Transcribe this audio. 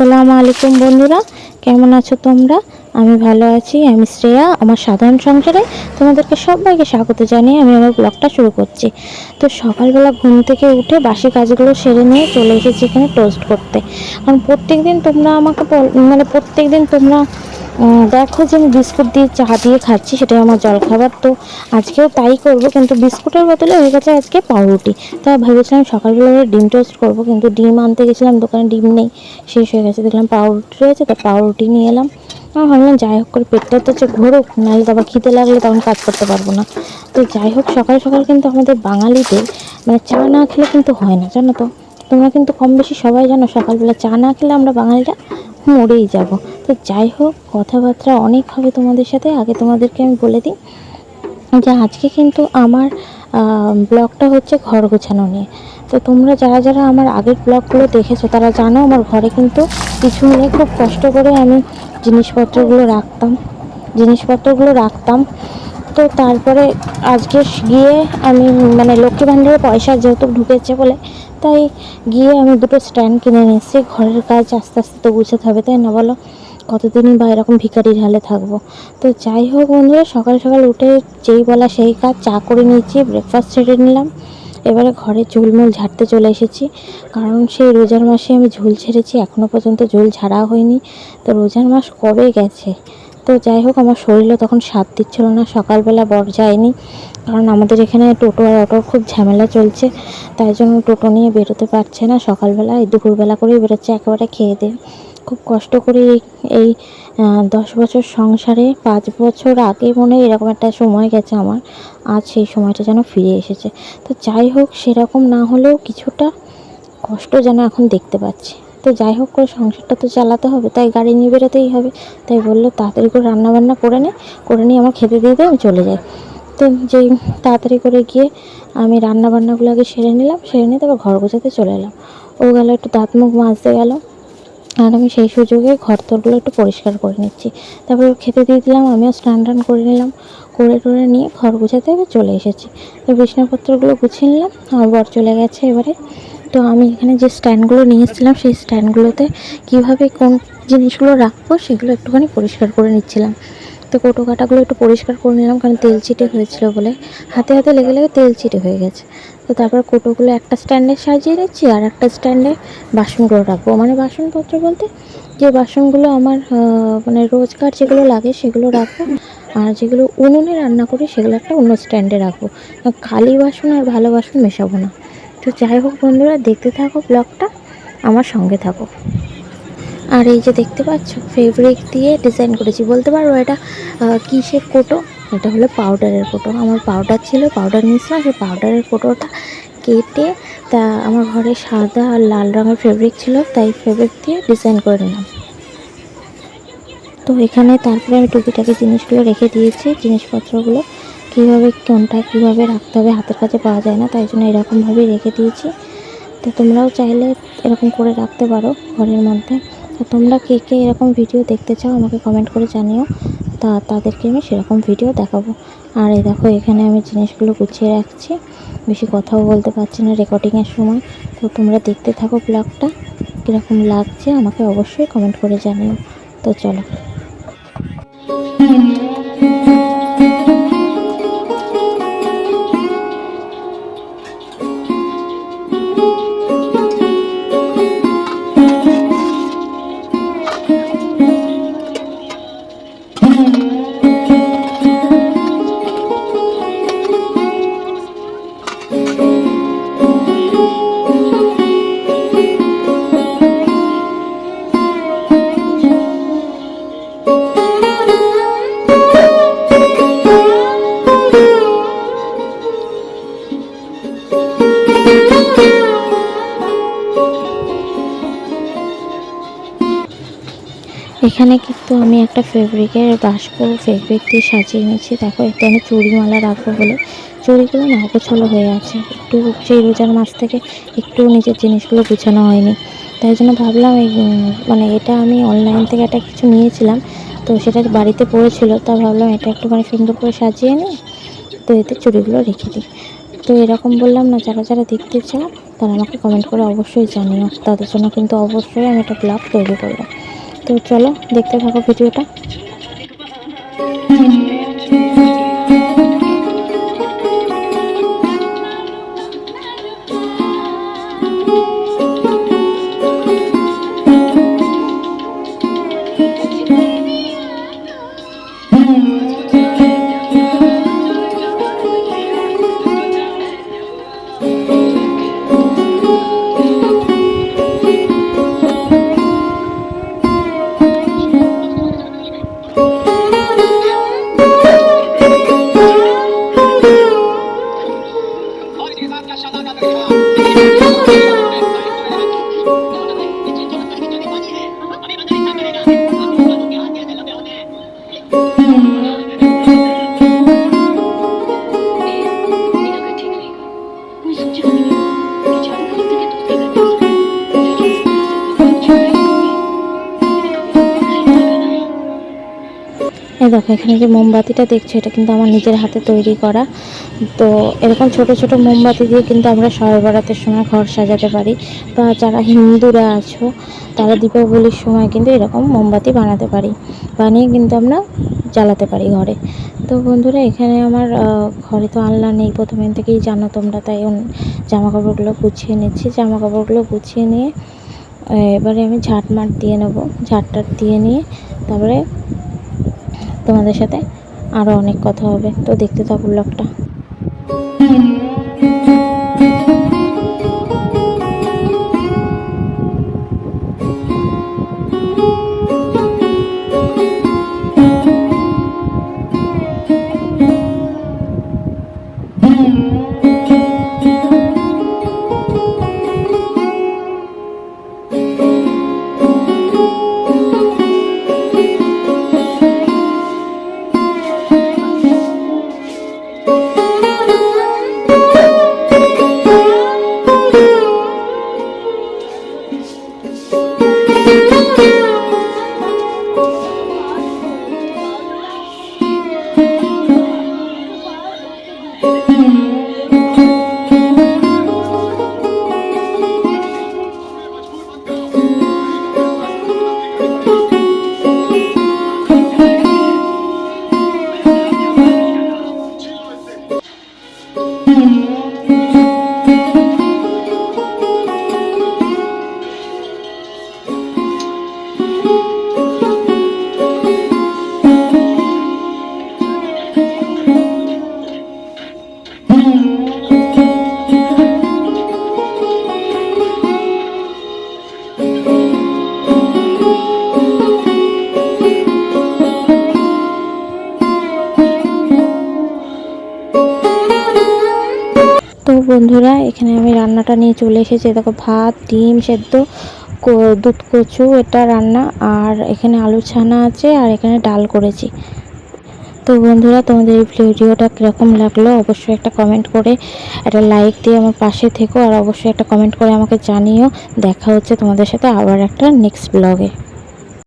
আসসালামু আলাইকুম বন্ধুরা, কেমন আছো তোমরা? আমি ভালো আছি, আমি শ্রেয়া, আমার সাধারণ সংসারে তোমাদেরকে সবাইকে স্বাগত জানিয়ে আমি আমার ব্লগটা শুরু করছি। তো সকালবেলা ঘুম থেকে উঠে বাসি কাজগুলো সেরে নিয়ে চলে এসেছি এখানে টোস্ট করতে। কারণ প্রত্যেক দিন তোমরা আমাকে মানে প্রত্যেক দিন তোমরা দেখো যে আমি বিস্কুট দিয়ে চা দিয়ে খাচ্ছি, সেটাই আমার জলখাবার। তো আজকেও তাই করব, কিন্তু বিস্কুটের বদলে হয়ে গেছে আজকে পাউরুটি। তা ভেবেছিলাম সকালবেলা ডিম টোস্ট করব, কিন্তু ডিম আনতে গেছিলাম, দোকানে ডিম নেই। শেষ হয়ে গেছে, দেখলাম পাউরুটি রয়েছে, তো পাউরুটি নিয়ে এলাম। আমি ভাবলাম যাই হোক করে পেটটা তো হচ্ছে ঘোরুক নাহলে তো আবার খিদে লাগলে তখন কাজ করতে পারব না। তো যাই হোক, সকাল সকাল কিন্তু আমাদের বাঙালিদের মানে চা না খেলে কিন্তু হয় না, জানো তো। তোমরা কিন্তু কম বেশি সবাই জানো, সকালবেলা চা না খেলে আমরা বাঙালিরা মরেই যাব। তো যাই হোক, কথাবার্তা অনেক হবে তোমাদের সাথে, আগে তোমাদেরকে আমি বলে দিই যে আজকে কিন্তু আমার ব্লগটা হচ্ছে ঘর গোছানো নিয়ে। তো তোমরা যারা যারা আমার আগের ব্লগগুলো দেখেছ, তারা জানো আমার ঘরে কিন্তু কিছু নিয়ে খুব কষ্ট করে আমি জিনিসপত্রগুলো রাখতাম জিনিসপত্রগুলো রাখতাম। তো তারপরে আজকে গিয়ে আমি মানে লক্ষ্মী ভাণ্ডারে পয়সা যেহেতু ঢুকেছে বলে তাই গিয়ে আমি দুটো স্ট্যান্ড কিনে নিয়ে এসেছি ঘরের কাজ আস্তে আস্তে তো গুছাতে হবে, তাই না বলো? কতদিনই বা এরকম ভিখারির হালে থাকব? তো যাই হোক বন্ধুরা, সকাল সকাল উঠে যেই বলা সেই কাজ, চা করে নিয়েছি ব্রেকফাস্ট সেরে নিলাম। এবারে ঘরে ঝুলমুল ঝাড়তে চলে এসেছি। কারণ সেই রোজার মাসে আমি ঝুল ছেড়েছি এখনও পর্যন্ত ঝুল ঝাড়া হয়নি। তো রোজার মাস কবে গেছে? তো যাই হোক, আমার শরীরও তখন সাথ দিচ্ছিল না। সকালবেলা বর যায়নি, কারণ আমাদের এখানে টোটো আর অটোর খুব ঝামেলা চলছে, তাই জন্য টোটো নিয়ে বেরোতে পারছে না। সকালবেলা এই দুপুরবেলা করেই বেরোচ্ছে, একেবারে খেয়ে দিয়ে। খুব কষ্ট করে এই দশ বছর সংসারে, পাঁচ বছর আগে মনে হয় এরকম একটা সময় গেছে আমার। আজ সেই সময়টা যেন ফিরে এসেছে। তো যাই হোক, সেরকম না হলেও কিছুটা কষ্ট যেন এখন দেখতে পাচ্ছি। তো যাই হোক করে সংসারটা তো চালাতে হবে, তাই গাড়ি নিয়ে বেরোতেই হবে। তাই বলল, তাড়াতাড়ি করে রান্নাবান্না করে নে, করে নিয়ে আমার খেতে দিয়ে দিয়ে আমি চলে যাই। তো যেই তাড়াতাড়ি করে গিয়ে আমি রান্না বান্নাগুলো আগে সেরে নিলাম, সেরে নিয়ে তারপর ঘর গোছাতে চলে এলাম। ও গেল, একটু দাঁত মুখ মাজতে গেল। আর আমি সেই সুযোগে ঘর তোরগুলো একটু পরিষ্কার করে নিচ্ছি। তারপর খেতে দিয়ে দিলাম, আমিও স্নান টান করে নিলাম। করে টরে নিয়ে ঘর গুছাতে চলে এসেছি। তো বিছনাপত্রগুলো গুছিয়ে নিলাম, আমার বর চলে গেছে এবারে। তো আমি এখানে যে স্ট্যান্ডগুলো নিয়ে এসেছিলাম, সেই স্ট্যান্ডগুলোতে কীভাবে কোন জিনিসগুলো রাখব সেগুলো একটুখানি পরিষ্কার করে নিচ্ছিলাম। তো কোটো কাটাগুলো একটু পরিষ্কার করে নিলাম, কারণ তেল চিটে হয়েছিল বলে। হাতে হাতে লেগে লেগে তেল চিটে হয়ে গেছে। তো তারপর কোটোগুলো একটা স্ট্যান্ডে সাজিয়ে নিচ্ছি আর একটা স্ট্যান্ডে বাসনগুলো রাখব। মানে বাসনপত্র বলতে যে বাসনগুলো আমার মানে রোজকার যেগুলো লাগে সেগুলো রাখব আর যেগুলো উনুনে রান্না করি সেগুলো একটা অন্য স্ট্যান্ডে রাখব। খালি বাসন আর ভালো বাসন মেশাবো না। তো যাই হোক বন্ধুরা, দেখতে থাকো ব্লগটা আমার সঙ্গে থাকো। আর এই যে দেখতে পাচ্ছ ফেব্রিক দিয়ে ডিজাইন করেছি। বলতে পারো এটা কিসের কোটো এটা হলো পাউডারের কোটো আমার পাউডার ছিল পাউডার নিয়েছিলাম সেই পাউডারের কোটোটা কেটে তা আমার ঘরে সাদা আর লাল রঙের ফেব্রিক ছিল, তাই ফেব্রিক দিয়ে ডিজাইন করে নিলাম। তো এখানে তারপরে আমি টুকিটাকি জিনিসগুলো রেখে দিয়েছি, জিনিসপত্রগুলো। কীভাবে কোনটা কীভাবে রাখতে হবে, হাতের কাছে পাওয়া যায় না, তাই জন্য এরকমভাবেই রেখে দিয়েছি। তো তোমরাও চাইলে এরকম করে রাখতে পারো ঘরের মধ্যে। তো তোমরা কে কে এরকম ভিডিও দেখতে চাও আমাকে কমেন্ট করে জানিও, তা তাদেরকে আমি সেরকম ভিডিও দেখাবো। আর এই দেখো, এখানে আমি জিনিসগুলো গুছিয়ে রাখছি, বেশি কথাও বলতে পারছি না রেকর্ডিংয়ের সময়। তো তোমরা দেখতে থাকো ব্লগটা কীরকম লাগছে আমাকে অবশ্যই কমেন্ট করে জানিও। তো চলো। এখানে কিন্তু আমি একটা ফেব্রিকের বাস্ক ফেব্রিক দিয়ে সাজিয়ে নিয়েছি। দেখো এতে আমি চুড়িমালা রাখব বলে। চুড়িগুলো না অগোছলো হয়ে আছে। একটু সেই রোজার মাস থেকে একটু নিজের জিনিসগুলো গুছানো হয়নি। তাই জন্য ভাবলাম এই মানে এটা আমি অনলাইন থেকে একটা কিছু নিয়েছিলাম। তো সেটা বাড়িতে পড়েছিল। তা ভাবলাম এটা একটুখানি সুন্দর করে সাজিয়ে নিই। তো এতে চুড়িগুলো রেখে দিই। তো এরকম বললাম না, যারা যারা দেখতে চাও তারা আমাকে কমেন্ট করে অবশ্যই জানিও। তাদের জন্য কিন্তু অবশ্যই আমি একটা ব্লগ তৈরি করব। তো চলো দেখতে থাকো ভিডিওটা। এই দেখো, এখানে যে মোমবাতিটা দেখছ, এটা কিন্তু আমার নিজের হাতে তৈরি করা। তো এরকম ছোট ছোট মোমবাতি দিয়ে কিন্তু আমরা শবে বরাতের সময় ঘর সাজাতে পারি। বা যারা হিন্দুরা আছো, তারা দীপাবলির সময় কিন্তু এরকম মোমবাতি বানাতে পারি। বানিয়ে কিন্তু আমরা জ্বালাতে পারি ঘরে। তো বন্ধুরা, এখানে আমার ঘরে তো আনলা নেই। প্রথমে থেকেই জানো তোমরা, তাই জামা কাপড়গুলো গুছিয়ে নিচ্ছি। জামা কাপড়গুলো গুছিয়ে নিয়ে, এবারে আমি ঝাঁটমাট দিয়ে নেব। ঝাঁটটাট দিয়ে নিয়ে, তারপরে তোমাদের সাথে আরও অনেক কথা হবে। তো দেখতে থাকুন ব্লগটা। বন্ধুরা, এখানে আমি রান্নাটা নিয়ে চলে এসেছি। দেখো, ভাত, ডিম সেদ্ধ দুধ কচু, এটা রান্না, আর এখানে আলু ছানা আছে, আর এখানে ডাল করেছি। তো বন্ধুরা, তোমাদের এই ভিডিওটা কীরকম লাগল অবশ্যই একটা কমেন্ট করে একটা লাইক দিয়ে আমার পাশে থেকো, আর অবশ্যই একটা কমেন্ট করে আমাকে জানিও। দেখা হচ্ছে তোমাদের সাথে আবার একটা নেক্সট ব্লগে